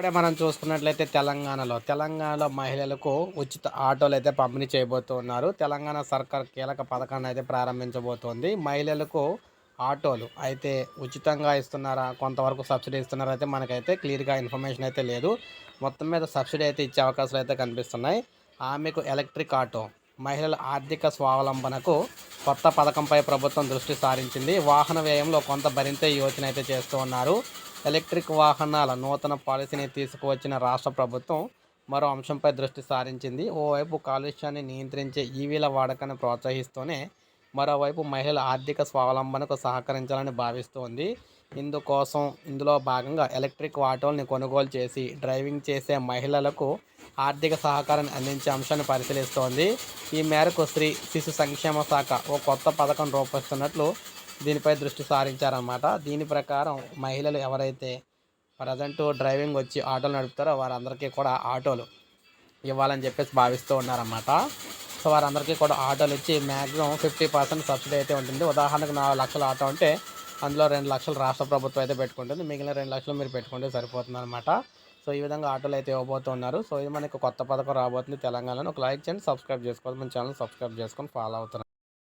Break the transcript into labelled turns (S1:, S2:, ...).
S1: ఇప్పుడే మనం చూసుకున్నట్లయితే తెలంగాణలో తెలంగాణలో మహిళలకు ఉచిత ఆటోలు అయితే పంపిణీ చేయబోతున్నారు తెలంగాణ సర్కార్ కీలక పథకాన్ని అయితే ప్రారంభించబోతోంది. మహిళలకు ఆటోలు అయితే ఉచితంగా ఇస్తున్నారా కొంతవరకు సబ్సిడీ ఇస్తున్నారా అయితే మనకైతే క్లియర్గా ఇన్ఫర్మేషన్ అయితే లేదు. మొత్తం మీద సబ్సిడీ అయితే ఇచ్చే అవకాశాలు అయితే కనిపిస్తున్నాయి. ఆమెకు ఎలక్ట్రిక్ ఆటో మహిళల ఆర్థిక స్వావలంబనకు కొత్త పథకంపై ప్రభుత్వం దృష్టి సారించింది. వాహన వ్యయంలో కొంత భరించే యోచన అయితే చేస్తూ ఉన్నారు. ఎలక్ట్రిక్ వాహనాల నూతన పాలసీని తీసుకువచ్చిన రాష్ట్ర ప్రభుత్వం మరో అంశంపై దృష్టి సారించింది. ఓవైపు కాలుష్యాన్ని నియంత్రించే ఈవీల వాడకాన్ని ప్రోత్సహిస్తూనే మరోవైపు మహిళల ఆర్థిక స్వావలంబనకు సహకరించాలని భావిస్తోంది. ఇందుకోసం ఇందులో భాగంగా ఎలక్ట్రిక్ ఆటోల్ని కొనుగోలు చేసి డ్రైవింగ్ చేసే మహిళలకు ఆర్థిక సహకారాన్ని అందించే అంశాన్ని పరిశీలిస్తోంది. ఈ మేరకు స్త్రీ శిశు సంక్షేమ శాఖ ఓ కొత్త పథకం రూపొస్తున్నట్లు దీనిపై దృష్టి సారించారన్నమాట. దీని ప్రకారం మహిళలు ఎవరైతే ప్రజెంట్ డ్రైవింగ్ వచ్చి ఆటోలు నడుపుతారో వారందరికీ కూడా ఆటోలు ఇవ్వాలని చెప్పేసి భావిస్తూ ఉన్నారన్నమాట. సో వారందరికీ కూడా ఆటోలు ఇచ్చి మ్యాక్సిమం ఫిఫ్టీ పర్సెంట్ సబ్సిడీ అయితే ఉంటుంది. ఉదాహరణకు నాలుగు లక్షల ఆటో అంటే అందులో రెండు లక్షలు రాష్ట్ర ప్రభుత్వం అయితే పెట్టుకుంటుంది. మిగిలిన రెండు లక్షలు మీరు పెట్టుకుంటే సరిపోతుంది అనమాట సో ఈ విధంగా ఆటోలు అయితే ఇవ్వబోతున్నారు సో ఇది మనకి కొత్త పథకం రాబోతుంది తెలంగాణలో. ఒక లైక్ చేయండి సబ్స్క్రైబ్ చేసుకోవాలి. మన ఛానల్ సబ్స్క్రైబ్ చేసుకొని ఫాలో అవుతున్నారు